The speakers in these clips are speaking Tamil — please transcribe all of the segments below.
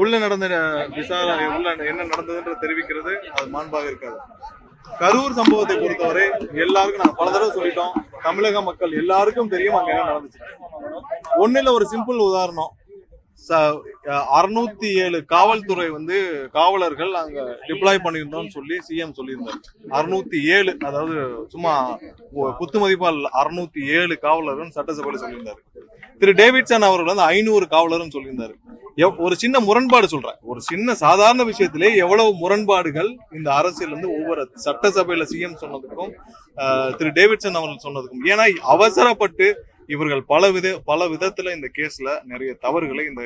உள்ள நடந்த விசாரணை உள்ள என்ன நடந்ததுன்ற தெரிவிக்கிறது அது மாண்பாக இருக்காது. கரூர் சம்பவத்தை பொறுத்தவரை எல்லாருக்கும் நான் பல தடவை சொல்லிட்டோம். தமிழக மக்கள் எல்லாருக்கும் தெரியும் அங்க என்ன நடந்துச்சு. ஒண்ணுல ஒரு சிம்பிள் உதாரணம். அறுநூத்தி ஏழு காவல்துறை வந்து காவலர்கள் அங்க டிப்ளாய் பண்ணியிருந்தோம்னு சொல்லி சிஎம் சொல்லியிருந்தாரு. அறுநூத்தி ஏழு அதாவது சும்மா ஒ- குத்து மதிப்பால் அறுநூத்தி ஏழு காவலர்கள் சட்டசபையில் சொல்லியிருந்தாரு. திரு டேவிட்சன் அவர்கள் வந்து ஐநூறு காவலர்னு சொல்லியிருந்தாரு. ஒரு சின்ன முரண்பாடு சொல்றேன். ஒரு சின்ன சாதாரண விஷயத்திலே எவ்வளவு முரண்பாடுகள் இந்த அரசியல் வந்து ஒவ்வொரு சட்டசபையில சிஎம் சொன்னதுக்கும் திரு டேவிட்சன் அவர்கள் சொன்னதுக்கும். ஏன்னா அவசரப்பட்டு இவர்கள் பல வித பல விதத்துல இந்த கேஸ்ல நிறைய தவறுகளை இந்த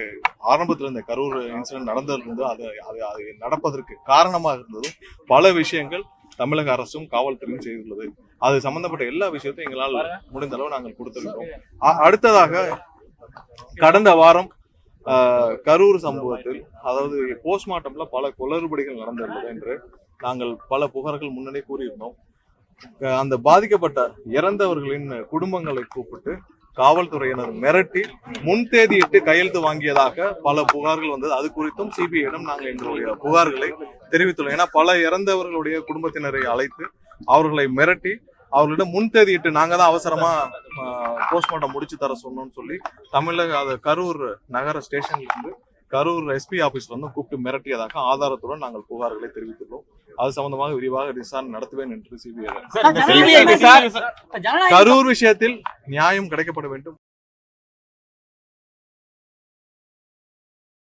ஆரம்பத்துல இந்த கரூர் இன்சிடென்ட் நடந்ததுல இருந்து அது அது அது நடப்பதற்கு காரணமாக இருந்ததும் பல விஷயங்கள் தமிழக அரசும் காவல்துறையும் செய்துள்ளது. அது சம்பந்தப்பட்ட எல்லா விஷயத்தையும் எங்களால் முடிந்த அளவு நாங்கள் கொடுத்திருக்கிறோம். அடுத்ததாக கடந்த வாரம் கரூர் சம்பவத்தில் அதாவது போஸ்ட்மார்ட்டம்ல பல குளறுபடிகள் நடந்துள்ளது என்று நாங்கள் பல புகார்கள் முன்னணி கூறியிருந்தோம். அந்த பாதிக்கப்பட்ட இறந்தவர்களின் குடும்பங்களை கூப்பிட்டு காவல்துறையினர் மிரட்டி முன்தேதியிட்டு கையெழுத்து வாங்கியதாக பல புகார்கள் வந்தது. அது குறித்தும் சிபிஐயிடம் நாங்கள் எங்களுடைய புகார்களை தெரிவித்துள்ளோம். ஏன்னா பல இறந்தவர்களுடைய குடும்பத்தினரை அழைத்து அவர்களை மிரட்டி அவர்களிடம் முன்தேதியிட்டு நாங்க தான் அவசரமா போஸ்ட்மார்ட்டம் முடிச்சு தர சொன்னோம்னு சொல்லி தமிழக அது கரூர் நகர ஸ்டேஷன்ல இருந்து கரூர் எஸ்பி ஆபீஸ்ல வந்து கூப்பிட்டு மிரட்டியதாக ஆதாரத்துடன் நாங்கள் புகார்களை தெரிவித்துள்ளோம். அது சம்பந்தமாக விரிவாக விசாரணை நடத்துவேன் என்று சிபிஐ கரூர் விஷயத்தில் நியாயம் கிடைக்கப்பட வேண்டும்.